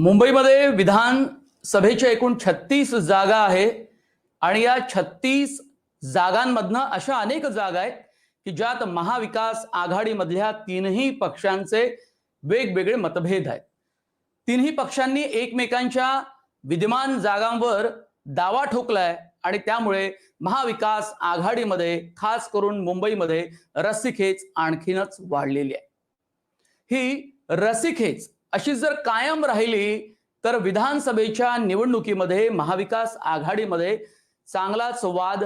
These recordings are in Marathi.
मुंबईमध्ये विधानसभेच्या एकूण छत्तीस जागा आहे आणि या छत्तीस जागांमधनं अशा अनेक जागा आहेत की ज्यात महाविकास आघाडीमधल्या तीनही पक्षांचे वेगवेगळे मतभेद आहेत. तिन्ही पक्षांनी एकमेकांच्या विद्यमान जागांवर दावा ठोकलाय आणि त्यामुळे महाविकास आघाडीमध्ये खास करून मुंबईमध्ये रस्सीखेच आणखीनच वाढलेली आहे. ही रस्सीखेच अशी जर कायम राहिली तर विधानसभेच्या निवडणुकीमध्ये महाविकास आघाडीमध्ये चांगलाच वाद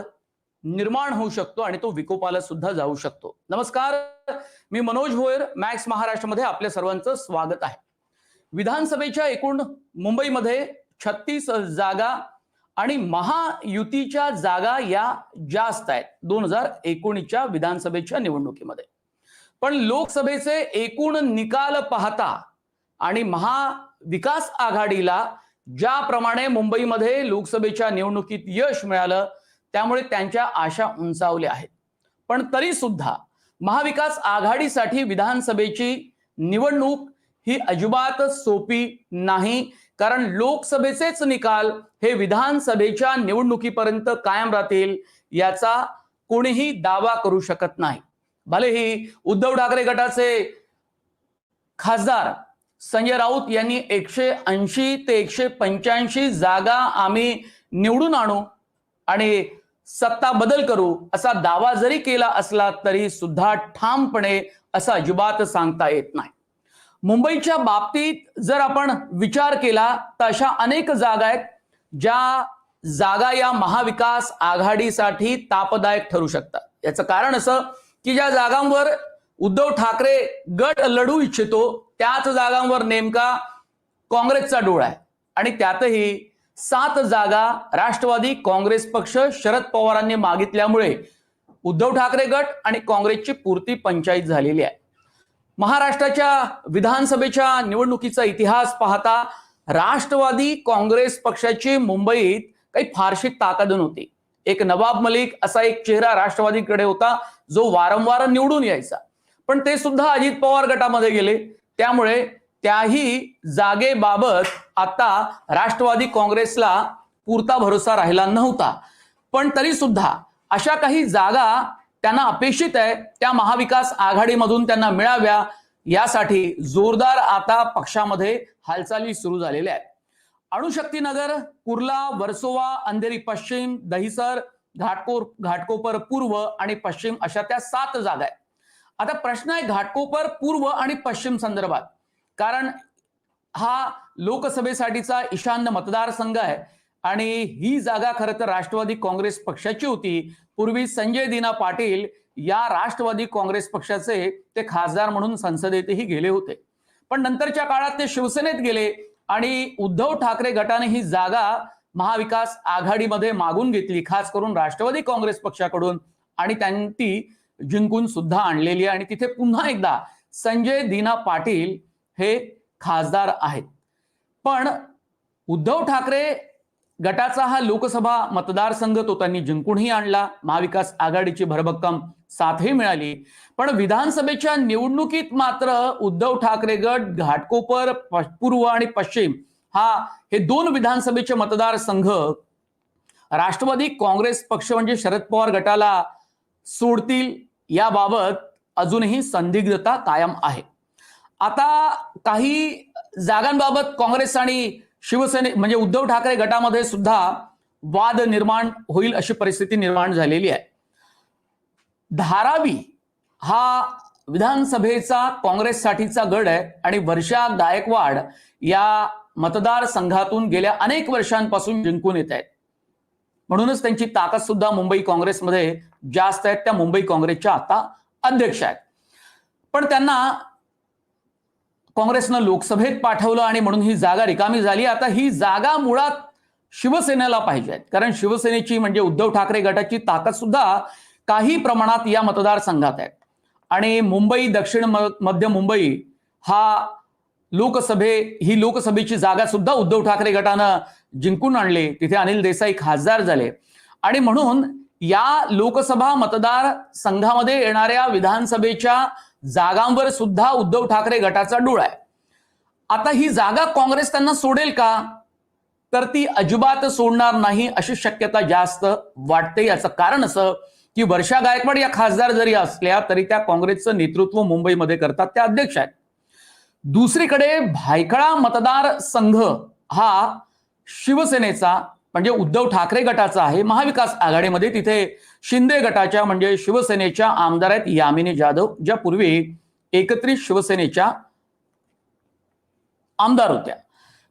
निर्माण होऊ शकतो आणि तो विकोपाला सुद्धा जाऊ शकतो. नमस्कार मी मनोज भोयर मॅक्स महाराष्ट्रमध्ये आपल्या सर्वांचं स्वागत आहे. विधानसभेच्या एकूण मुंबईमध्ये छत्तीस जागा आणि महायुतीच्या जागा या जास्त आहेत दोन हजार एकोणीसच्या विधानसभेच्या निवडणुकीमध्ये. पण लोकसभेचे एकूण निकाल पाहता आणि महाविकास आघाडीला ज्याप्रमाणे मुंबईमध्ये लोकसभेच्या निवडणुकीत यश मिळालं त्यामुळे त्यांच्या आशा उंचावल्या आहेत. पण तरी सुद्धा महाविकास आघाडीसाठी विधानसभेची निवडणूक ही अजिबात सोपी नाही कारण लोकसभेचेच निकाल हे विधानसभेच्या निवडणुकीपर्यंत कायम राहतील याचा कोणीही दावा करू शकत नाही. भलेही उद्धव ठाकरे गटाचे खासदार संजय राऊत यांनी एकशे ऐंशी ते एकशे पंच्याऐंशी जागा आम्ही निवडून आणू आणि सत्ता बदल करू असा दावा जरी केला असला तरी सुद्धा ठामपणे असा अजिबात सांगता येत नाही. मुंबईच्या बाबतीत जर आपण विचार केला तर अशा अनेक जागा आहेत ज्या जागा या महाविकास आघाडीसाठी तापदायक ठरू शकतात. याचं कारण असं की ज्या जागांवर उद्धव ठाकरे गट लढू इच्छितो त्याच जागांवर नेमका काँग्रेसचा डोळा आहे. आणि त्यातही सात जागा राष्ट्रवादी काँग्रेस पक्ष शरद पवारांनी मागितल्यामुळे उद्धव ठाकरे गट आणि काँग्रेसची पूर्ती पंचायत झालेली आहे. महाराष्ट्राच्या विधानसभेच्या निवडणुकीचा इतिहास पाहता राष्ट्रवादी काँग्रेस पक्षाची मुंबईत काही फारशी ताकद नव्हती. एक नवाब मलिक असा एक चेहरा राष्ट्रवादीकडे होता जो वारंवार निवडून यायचा. पण ते सुद्धा अजित पवार गटामध्ये गेले. त्यामुळे त्याही जागेबाबत आता राष्ट्रवादी काँग्रेसला पुरता भरोसा राहिला नव्हता. पण तरी सुद्धा अशा काही जागा त्यांना अपेक्षित आहे त्या महाविकास आघाडीमधून त्यांना मिळाव्या यासाठी जोरदार आता पक्षामध्ये हालचाली सुरू झालेल्या आहेत. अणुशक्तीनगर कुर्ला वर्सोवा अंधेरी पश्चिम दहिसर घाटकोर घाटकोपर पूर्व आणि पश्चिम अशा त्या सात जागा आहेत. आता प्रश्न आहे घाटकोपर पूर्व आणि पश्चिम संदर्भात. कारण हा लोकसभेसाठीचा ईशान्य मतदारसंघ आहे आणि ही जागा खरं तर राष्ट्रवादी काँग्रेस पक्षाची होती. पूर्वी संजय दिना पाटील या राष्ट्रवादी काँग्रेस पक्षाचे ते खासदार म्हणून संसदेतही गेले होते. पण नंतरच्या काळात ते शिवसेनेत गेले आणि उद्धव ठाकरे गटाने ही जागा महाविकास आघाडीमध्ये मागून घेतली खास करून राष्ट्रवादी काँग्रेस पक्षाकडून. आणि त्यांनी जिंकून सुद्धा आणलेली आहे. आणि तिथे पुन्हा एकदा संजय दीना पाटील हे खासदार आहेत. पण उद्धव ठाकरे गटाचा हा लोकसभा मतदारसंघ तो त्यांनी जिंकूनही आणला. महाविकास आघाडीची भरभक्कम साथही मिळाली. पण विधानसभेच्या निवडणुकीत मात्र उद्धव ठाकरे गट घाटकोपर पूर्व आणि पश्चिम हा हे दोन विधानसभेचे मतदारसंघ राष्ट्रवादी काँग्रेस पक्ष म्हणजे शरद पवार गटाला सोडतील. याबाबत अजूनही संदिग्धता कायम आहे. आता काही जागांबाबत काँग्रेस आणि शिवसेने म्हणजे उद्धव ठाकरे गटामध्ये सुद्धा वाद निर्माण होईल अशी परिस्थिती निर्माण झालेली आहे. धारावी हा विधानसभेचा काँग्रेससाठीचा गड आहे आणि वर्षा गायकवाड या मतदारसंघातून गेल्या अनेक वर्षांपासून जिंकून येत आहेत. म्हणूनच त्यांची ताकद सुद्धा मुंबई काँग्रेसमध्ये जास्त आहेत त्या मुंबई काँग्रेसच्या आता अध्यक्ष आहेत. पण त्यांना काँग्रेसनं लोकसभेत पाठवलं आणि म्हणून ही जागा रिकामी झाली. आता ही जागा मुळात शिवसेनेला पाहिजे कारण शिवसेनेची म्हणजे उद्धव ठाकरे गटाची ताकद सुद्धा काही प्रमाणात या मतदारसंघात आहे आणि मुंबई दक्षिण मध्य मुंबई हा लोकसभे ही लोकसभेची जागा सुद्धा उद्धव ठाकरे गटानं जिंकून आणली. तिथे अनिल देसाई खासदार झाले. आणि म्हणून या लोकसभा मतदार संघामध्ये येणाऱ्या विधानसभेच्या जागांवर सुद्धा उद्धव ठाकरे गटाचा डोळा आहे. आता ही जागा काँग्रेस त्यांना सोडेल का? तर ती अजिबात सोडणार नाही अशी शक्यता जास्त वाटते. याचं कारण असं की वर्षा गायकवाड या खासदार जरी असल्या तरी त्या काँग्रेसचं नेतृत्व मुंबईमध्ये करतात. त्या अध्यक्ष आहेत. दुसरीकडे भायखळा मतदार संघ हा शिवसेनेचा म्हणजे उद्धव ठाकरे गटाचा आहे. महाविकास आघाडीमध्ये तिथे शिंदे गटाच्या म्हणजे शिवसेनेच्या आमदार आहेत यामिनी जाधव ज्या पूर्वी एकत्रित शिवसेनेच्या आमदार होत्या.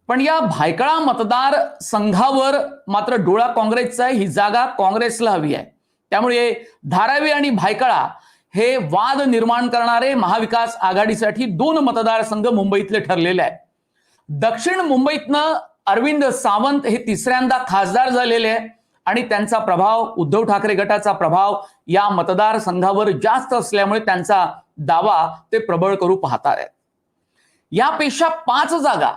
पण या भायखळा मतदार संघावर मात्र डोळा काँग्रेसचा आहे. ही जागा काँग्रेसला हवी आहे. त्यामुळे धारावी आणि भायखळा हे वाद निर्माण करणारे महाविकास आघाडीसाठी दोन मतदारसंघ मुंबईतले ठरलेले आहेत. दक्षिण मुंबईतनं अरविंद सावंत हे तिसऱ्यांदा खासदार झालेले आहे आणि त्यांचा प्रभाव उद्धव ठाकरे गटाचा प्रभाव या मतदारसंघावर जास्त असल्यामुळे त्यांचा दावा ते प्रबळ करू पाहतात आहेत यापेक्षा पाच जागा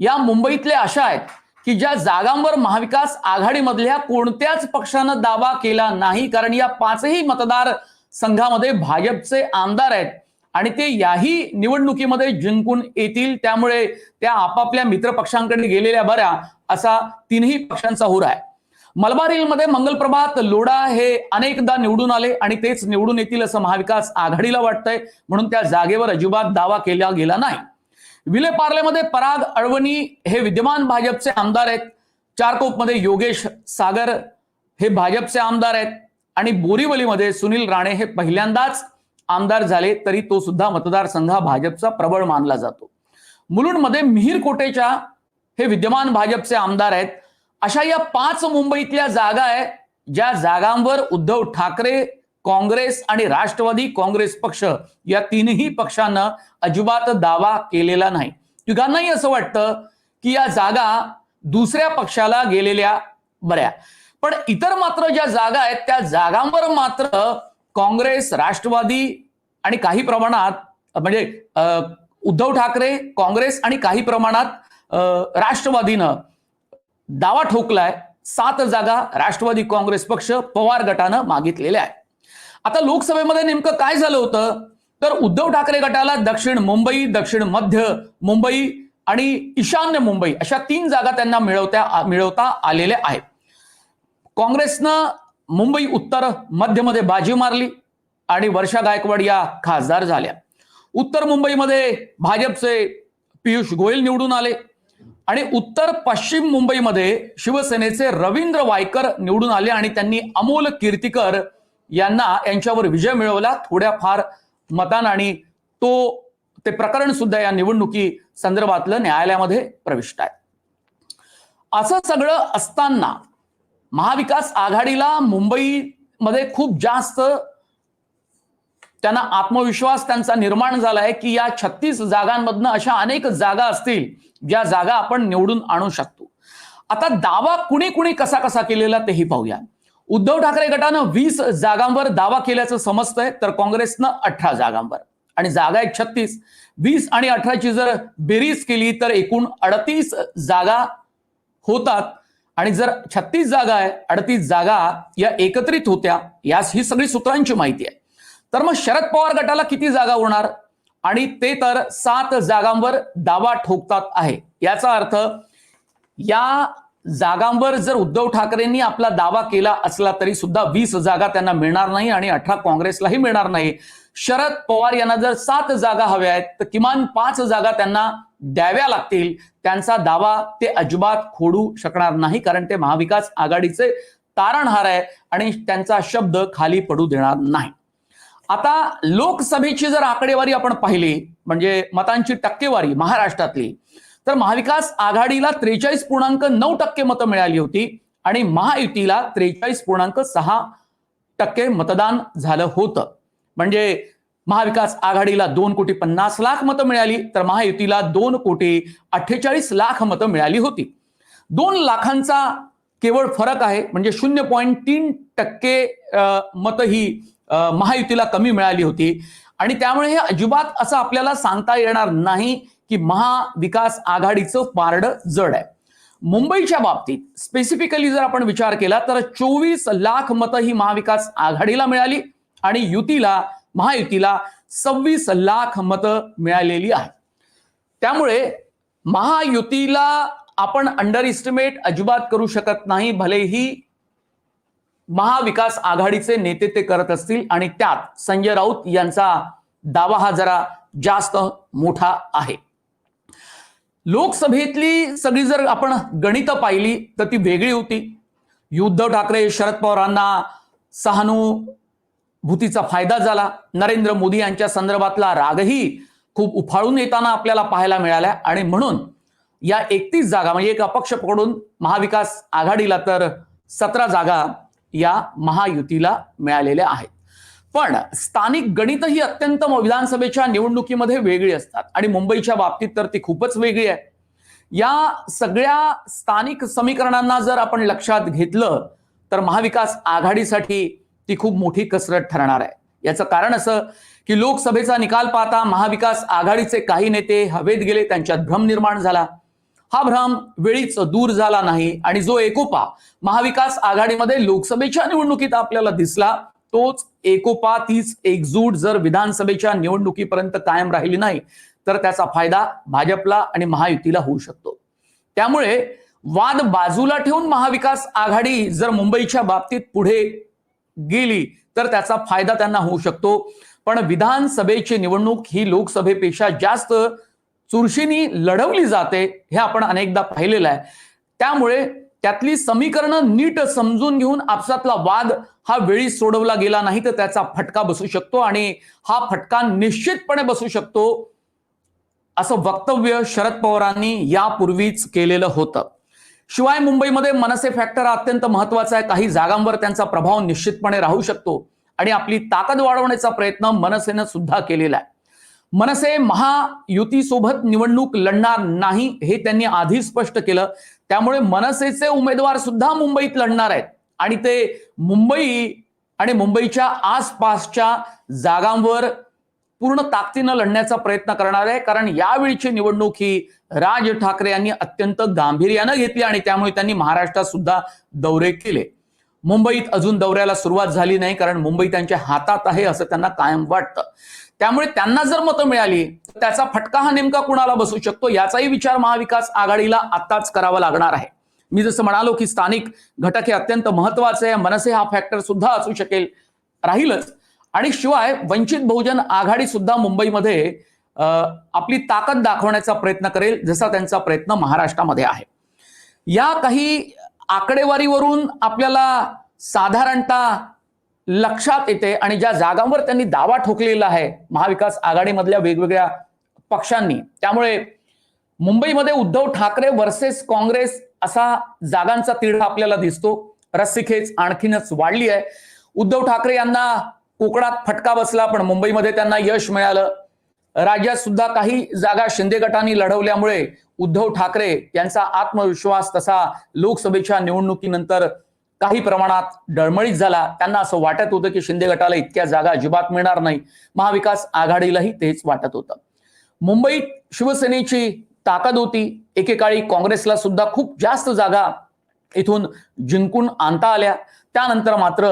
या मुंबईतल्या अशा आहेत की ज्या जागांवर महाविकास आघाडीमधल्या कोणत्याच पक्षानं दावा केला नाही कारण या पाचही मतदार संघामध्ये भाजपचे आमदार आहेत आणि ते याही निवडणुकीमध्ये जिंकून येतील त्यामुळे त्या आपापल्या मित्र पक्षांकडे गेलेल्या बऱ्या असा तीनही पक्षांचा हुर आहे. मलबार हिलमध्ये मंगलप्रभात लोढा हे अनेकदा निवडून आले आणि तेच निवडून येतील असं महाविकास आघाडीला वाटतंय म्हणून त्या जागेवर अजिबात दावा केला गेला नाही. विले पार्लेमध्ये पराग अळवणी हे विद्यमान भाजपचे आमदार आहेत. चारकोपमध्ये योगेश सागर हे भाजपचे आमदार आहेत. आणि बोरीवलीमध्ये सुनील राणे हे पहिल्यांदाच आमदार झाले तरी तो सुद्धा मतदारसंघ भाजपचा प्रबळ मानला जातो. मुलुंडमध्ये मिहीर कोटेच्या हे विद्यमान भाजपचे आमदार आहेत. अशा या पाच मुंबईतल्या जागा आहेत ज्या जागांवर उद्धव ठाकरे काँग्रेस आणि राष्ट्रवादी काँग्रेस पक्ष या तीनही पक्षांना अजिबात दावा केलेला नाही. तिघांनाही असं वाटतं की या जागा दुसऱ्या पक्षाला गेलेल्या बऱ्या. पण इतर मात्र ज्या जागा आहेत त्या जागांवर मात्र काँग्रेस राष्ट्रवादी आणि काही प्रमाणात म्हणजे उद्धव ठाकरे काँग्रेस आणि काही प्रमाणात राष्ट्रवादीनं दावा ठोकलाय सात जागा राष्ट्रवादी काँग्रेस पक्ष पवार गटानं मागितलेल्या आहे आता लोकसभेमध्ये नेमकं काय झालं होतं? तर उद्धव ठाकरे गटाला दक्षिण मुंबई दक्षिण मध्य मुंबई आणि ईशान्य मुंबई अशा तीन जागा त्यांना मिळवत्या मिळवता आलेल्या आहेत. काँग्रेसनं मुंबई उत्तर मध्यमध्ये बाजी मारली आणि वर्षा गायकवाड या खासदार झाल्या. उत्तर मुंबईमध्ये भाजपचे पियुष गोयल निवडून आले आणि उत्तर पश्चिम मुंबईमध्ये शिवसेनेचे रवींद्र वायकर निवडून आले आणि त्यांनी अमोल कीर्तिकर यांना यांच्यावर विजय मिळवला. थोड्याफार मतान आणि तो ते प्रकरण सुद्धा या निवडणुकी संदर्भातलं न्यायालयामध्ये प्रविष्ट आहे. असं सगळं असताना महाविकास आघाडीला मुंबईमध्ये खूप जास्त त्यांना आत्मविश्वास त्यांचा निर्माण झाला आहे की या छत्तीस जागांमधनं अशा अनेक जागा असतील ज्या जागा आपण निवडून आणू शकतो. आता दावा कुणी कुणी कसा कसा केलेला तेही पाहूया. उद्धव ठाकरे गटानं वीस जागांवर दावा केल्याचं समजतंय तर काँग्रेसनं अठरा जागांवर. आणि जागा आहेत छत्तीस. वीस आणि अठराची जर बेरीज केली तर एकूण अडतीस जागा होतात. आणि जर छत्तीस जागा आहे अडतीस जागा या एकत्रित होत्या यास ही सगळी सूत्रांची माहिती आहे. तर मग शरद पवार गटाला किती जागा उरणार? आणि ते तर सात जागांवर दावा ठोकतात आहे. याचा अर्थ या जागांवर जर उद्धव ठाकरेंनी आपला दावा केला असला तरी सुद्धा वीस जागा त्यांना मिळणार नाही आणि अठरा काँग्रेसलाही मिळणार नाही. शरद पवार यांना जर सात जागा हव्या आहेत तर किमान पाच जागा त्यांना द्याव्या लागतील. त्यांचा दावा ते अजिबात खोडू शकणार नाही कारण ते महाविकास आघाडीचे तारणहार आहे आणि त्यांचा शब्द खाली पडू देणार नाही. आता लोकसभेची जर आकडेवारी आपण पाहिली म्हणजे मतांची टक्केवारी महाराष्ट्रातली तर महाविकास आघाडीला त्रेचाळीस पूर्णांक नऊ टक्के मतं मिळाली होती आणि महायुतीला त्रेचाळीस पूर्णांक सहा टक्के मतदान झालं होतं. म्हणजे महाविकास आघाडीला दोन कोटी पन्नास लाख मतं मिळाली तर महायुतीला दोन कोटी अठ्ठेचाळीस लाख मतं मिळाली होती. दोन लाखांचा केवळ फरक आहे म्हणजे शून्य पॉईंट तीन टक्के मतं ही महायुतीला कमी मिळाली होती. आणि त्यामुळे हे अजिबात असं आपल्याला सांगता येणार नाही की महाविकास आघाडीचं पारड जड आहे. मुंबईच्या बाबतीत स्पेसिफिकली जर आपण विचार केला तर चोवीस लाख मतं ही महाविकास आघाडीला मिळाली आणि युतीला महायुतीला सव्वीस लाख मतं मिळालेली आहेत. त्यामुळे महायुतीला आपण अंडर इस्टिमेट अजिबात करू शकत नाही भलेही महाविकास आघाडीचे नेते ते करत असतील आणि त्यात संजय राऊत यांचा दावा हा जरा जास्त मोठा आहे. लोकसभेतली सगळी जर आपण गणित पाहिली तर ती वेगळी होती. उद्धव ठाकरे शरद पवारांना सहानू भूतीचा फायदा झाला. नरेंद्र मोदी यांच्या संदर्भातला रागही खूप उफाळून येताना आपल्याला पाहायला मिळाला आणि म्हणून या एकतीस जागा म्हणजे एक अपक्ष पकडून महाविकास आघाडीला तर सतरा जागा या महायुतीला मिळालेल्या आहेत. पण स्थानिक गणितही अत्यंत विधानसभेच्या निवडणुकीमध्ये वेगळी असतात. आणि मुंबईच्या बाबतीत तर ती खूपच वेगळी आहे. या सगळ्या स्थानिक समीकरणांना जर आपण लक्षात घेतलं तर महाविकास आघाडीसाठी ती खूप मोठी कसरत ठरणार आहे. याचं कारण असं की लोकसभेचा निकाल पाहता महाविकास आघाडीचे काही नेते हवेत गेले त्यांच्यात भ्रम निर्माण झाला. हा भ्रम वेळीच दूर झाला नाही आणि जो एकोपा महाविकास आघाडीमध्ये लोकसभेच्या निवडणुकीत आपल्याला दिसला तोच एकोपा तीच एकजूट जर विधानसभेच्या निवडणुकीपर्यंत कायम राहिली नाही तर त्याचा फायदा भाजपला आणि महायुतीला होऊ शकतो. त्यामुळे वाद बाजूला ठेवून महाविकास आघाडी जर मुंबईच्या बाबतीत पुढे गेली तर त्याचा फायदा त्यांना होऊ शकतो. पण विधानसभेची निवडणूक ही लोकसभेपेक्षा जास्त चुरशीनी लढवली जाते हे आपण अनेकदा पाहिलेलं आहे. त्यामुळे त्यातली समीकरणं नीट समजून घेऊन आपसातला वाद हा वेळी सोडवला गेला नाही तर त्याचा फटका बसू शकतो आणि हा फटका निश्चितपणे बसू शकतो असं वक्तव्य शरद पवारांनी यापूर्वीच केलेलं होतं. शिवाय मुंबईमध्ये मनसे फॅक्टर अत्यंत महत्त्वाचा आहे. काही जागांवर त्यांचा प्रभाव निश्चितपणे राहू शकतो. आणि आपली ताकद वाढवण्याचा प्रयत्न मनसेनं सुद्धा केलेला आहे. मनसे महायुतीसोबत निवडणूक लढणार नाही हे त्यांनी आधी स्पष्ट केलं. त्यामुळे मनसेचे उमेदवार सुद्धा मुंबईत लढणार आहेत. आणि ते मुंबई आणि मुंबईच्या आसपासच्या जागांवर पूर्ण ताकदीनं लढण्याचा प्रयत्न करणार आहे. कारण यावेळीची निवडणूक ही राज ठाकरे यांनी अत्यंत गांभीर्यानं घेतली आणि त्यामुळे त्यांनी महाराष्ट्रात सुद्धा दौरे केले. मुंबईत अजून दौऱ्याला सुरुवात झाली नाही कारण मुंबई त्यांच्या हातात आहे असं त्यांना कायम वाटतं. त्यामुळे त्यांना जर मतं मिळाली तर त्याचा फटका हा नेमका कुणाला बसू शकतो याचाही विचार महाविकास आघाडीला आताच करावा लागणार आहे. मी जसं म्हणालो की स्थानिक घटक हे अत्यंत महत्त्वाचे आहे मनसे हा फॅक्टर सुद्धा असू शकेल राहीलच. आणि शिवाय वंचित बहुजन आघाडी सुद्धा मुंबईमध्ये आपली ताकद दाखवण्याचा प्रयत्न करेल जसा त्यांचा प्रयत्न महाराष्ट्रामध्ये आहे. या काही आकडेवारीवरून आपल्याला साधारणतः लक्षात येते आणि ज्या जागांवर त्यांनी दावा ठोकलेला आहे महाविकास आघाडीमधल्या वेगवेगळ्या पक्षांनी त्यामुळे मुंबईमध्ये उद्धव ठाकरे वर्सेस काँग्रेस असा जागांचा तिढा आपल्याला दिसतो. रस्सीखेच आणखीनच वाढली आहे. उद्धव ठाकरे यांना कोकणात फटका बसला पण मुंबईमध्ये त्यांना यश मिळालं. राज्यात सुद्धा काही जागा शिंदे गटांनी लढवल्यामुळे उद्धव ठाकरे यांचा आत्मविश्वास तसा लोकसभेच्या निवडणुकीनंतर काही प्रमाणात डळमळीत झाला. त्यांना असं वाटत होतं की शिंदे गटाला इतक्या जागा अजिबात मिळणार नाही. महाविकास आघाडीलाही तेच वाटत होतं. मुंबईत शिवसेनेची ताकद होती. एकेकाळी काँग्रेसला सुद्धा खूप जास्त जागा इथून जिंकून आणता आल्या. त्यानंतर मात्र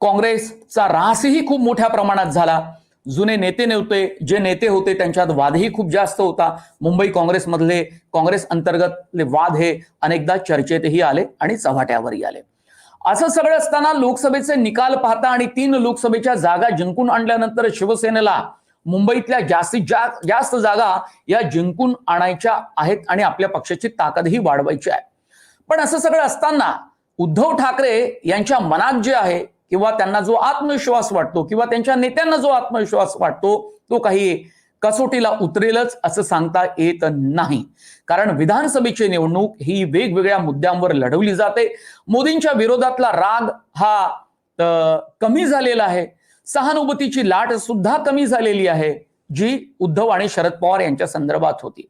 काँग्रेसचा रासही खूप मोठ्या प्रमाणात झाला. जुने नेते नव्हते जे नेते होते त्यांच्यात वादही खूप जास्त होता. मुंबई काँग्रेसमधले काँग्रेस अंतर्गतले वाद हे अनेकदा चर्चेतही आले आणि चव्हाट्यावरही आले. असं सगळं असताना लोकसभेचे निकाल पाहता आणि तीन लोकसभेच्या जागा जिंकून आणल्यानंतर शिवसेनेला मुंबईतल्या जास्तीत जास्त जास्त जागा या जिंकून आणायच्या आहेत आणि आपल्या पक्षाची ताकदही वाढवायची आहे. पण असं सगळं असताना उद्धव ठाकरे यांच्या मनात जे आहे किंवा त्यांना जो आत्मविश्वास वाटतो किंवा त्यांच्या नेत्यांना जो आत्मविश्वास वाटतो तो काही कसोटीला उतरेलच असं सांगता येत नाही. कारण विधानसभेची निवडणूक ही वेगवेगळ्या मुद्द्यांवर लढवली जाते. मोदींच्या विरोधातला राग हा कमी झालेला आहे. सहानुभूतीची लाट सुद्धा कमी झालेली आहे जी उद्धव आणि शरद पवार यांच्या संदर्भात होती.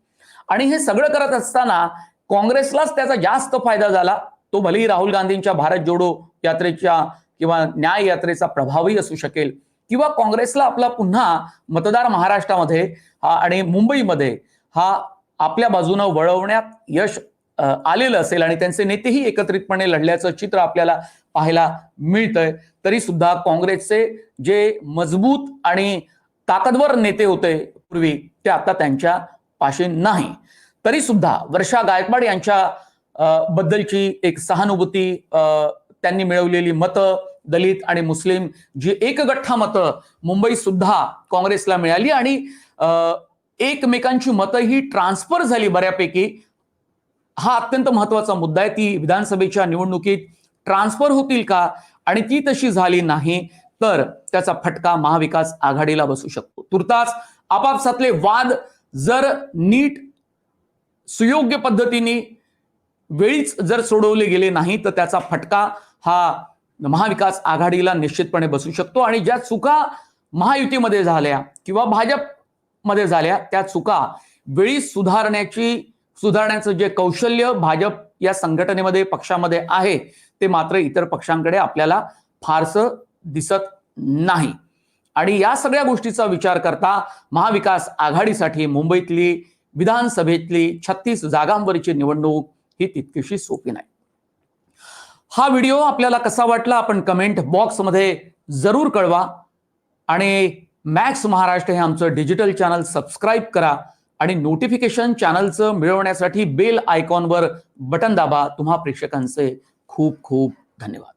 आणि हे सगळं करत असताना काँग्रेसलाच त्याचा जास्त फायदा झाला. तो भलेही राहुल गांधींच्या भारत जोडो यात्रेच्या किंवा न्याय यात्रेचा प्रभावही असू शकेल. किंवा काँग्रेसला आपला पुन्हा मतदार महाराष्ट्रामध्ये हा आणि मुंबईमध्ये हा आपल्या बाजूनं वळवण्यात यश आलेलं असेल आणि त्यांचे नेतेही एकत्रितपणे लढल्याचं चित्र आपल्याला पाहायला मिळतंय तरी सुद्धा काँग्रेसचे जे मजबूत आणि ताकदवर नेते होते पूर्वी ते आता त्यांच्या पाशी नाही. तरी सुद्धा वर्षा गायकवाड यांच्या बद्दलची एक सहानुभूती त्यांनी मिळवलेली मतं दलित आणि मुस्लिम जी एकगठ्ठा मतं मुंबई सुद्धा काँग्रेसला मिळाली आणि एकमेकांची मतं ही ट्रान्सफर झाली बऱ्यापैकी. हा अत्यंत महत्त्वाचा मुद्दा आहे. ती विधानसभेच्या निवडणुकीत ट्रान्सफर होतील का आणि ती तशी झाली नाही तर त्याचा फटका महाविकास आघाडीला बसू शकतो. तुर्तास आपापसातले वाद जर नीट सुयोग्य पद्धतीने वेळीच जर सोडवले गेले नाही तर त्याचा फटका हा महाविकास आघाडीला निश्चितपणे बसू शकतो. आणि ज्या चुका महायुतीमध्ये झाल्या किंवा भाजपमध्ये झाल्या त्या चुका वेळी सुधारण्याची सुधारण्याचं जे कौशल्य भाजप या संघटनेमध्ये पक्षामध्ये आहे ते मात्र इतर पक्षांकडे आपल्याला फारसं दिसत नाही. आणि या सगळ्या गोष्टीचा विचार करता महाविकास आघाडीसाठी मुंबईतली विधानसभेतली छत्तीस जागांवरची निवडणूक ही तितकीशी सोपी नाही. हा व्हिडिओ आपल्याला कसा वाटला आपण कमेंट बॉक्समध्ये जरूर कळवा. आणि मॅक्स महाराष्ट्र हे आमचं डिजिटल चॅनल सबस्क्राईब करा. आणि नोटिफिकेशन चॅनलचं मिळवण्यासाठी बेल आयकॉनवर बटन दाबा. तुम्हा प्रेक्षकांचे खूप खूप धन्यवाद.